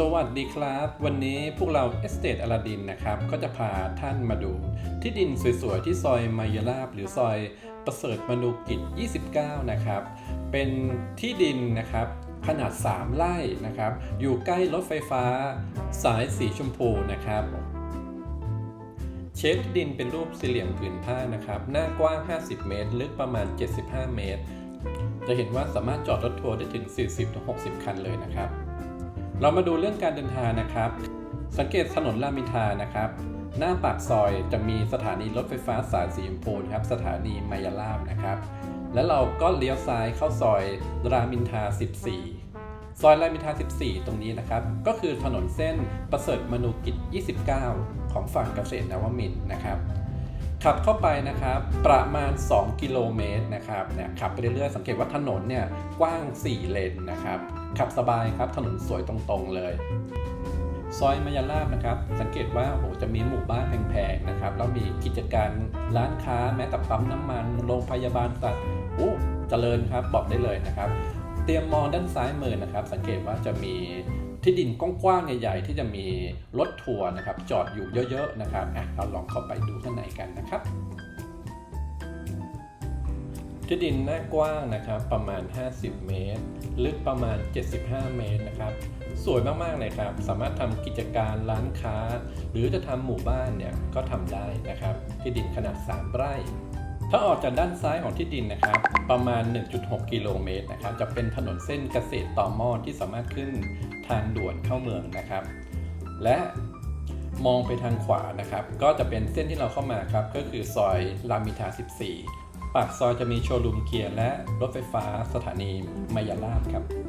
สวัสดีครับ วันนี้พวกเราเอสเต e อลาดินนะครับ ก็จะพาท่านมาดู ที่ดินสวยๆ ที่ซอยมายาลาบ หรือซอยประเสริฐมนูกิจ 29 นะครับ เป็นที่ดินนะครับขนาด 3 ไร่นะครับ อยู่ใกล้รถไฟฟ้าสายสีชมพูนะครับเชฟที่ดินเป็นรูปสี่เหลี่ยมผืนผ้านะครับ หน้ากว้าง 50 เมตร ลึกประมาณ 75 เมตร จะเห็นว่าสามารถจอดรถทัวร์ได้ถึง 40-60 คันเลยนะครับ เรามาดูเรื่องการเดินทางนะครับ สังเกตถนนรามอินทานะครับ หน้าปากซอยจะมีสถานีรถไฟฟ้าสายสีชมพูครับ สถานีมายาลาบนะครับ แล้วเราก็เลี้ยวซ้ายเข้าซอยรามอินทา 14 ซอยรามอินทา 14 ตรงนี้นะครับ ก็คือถนนเส้นประเสริฐมนูกิจ 29 ของฝั่งเกษตรนวมินทร์นะครับ ขับเข้าไปนะครับประมาณ 2 กิโลเมตรนะครับเนี่ยขับไปเรื่อยๆสังเกตว่าถนนเนี่ยกว้าง 4 เลนนะครับขับสบายครับถนนสวยตรงๆเลยซอยมายาลาบนะครับ สังเกตว่าโอ้จะมีหมู่บ้านแพงๆนะครับ แล้วมีกิจการร้านค้าแม้แต่ปั๊มน้ำมัน โรงพยาบาลสัตว์โอ้เจริญครับบอกได้เลยนะครับ เตรียมมองด้านซ้ายมือนะครับ สังเกตว่าจะมี ที่ดินกว้างๆใหญ่ๆที่จะมีรถทัวร์นะครับ จอดอยู่เยอะๆนะครับอะเราลองเข้าไปดูข้างในกันนะครับ ที่ดินหน้ากว้างนะครับประมาณ 50 เมตร ลึกประมาณ 75 เมตรนะครับสวยมากๆเลยครับ สามารถทำกิจการร้านค้า หรือจะทำหมู่บ้านเนี่ยก็ทำได้นะครับ ที่ดินขนาด 3 ไร่ ถ้าออกจากด้านซ้ายของที่ดินนะครับ ประมาณ 1.6 กิโลเมตรนะครับ จะเป็นถนนเส้นเกษตรต่อหม้อที่สามารถขึ้น ทางด่วนเข้าเมืองนะครับ และมองไปทางขวานะครับ ก็จะเป็นเส้นที่เราเข้ามาครับ ก็คือซอยรามอินทรา14 ปากซอยจะมีโชว์รูมเกียร์และรถไฟฟ้าสถานีมายาลาบครับ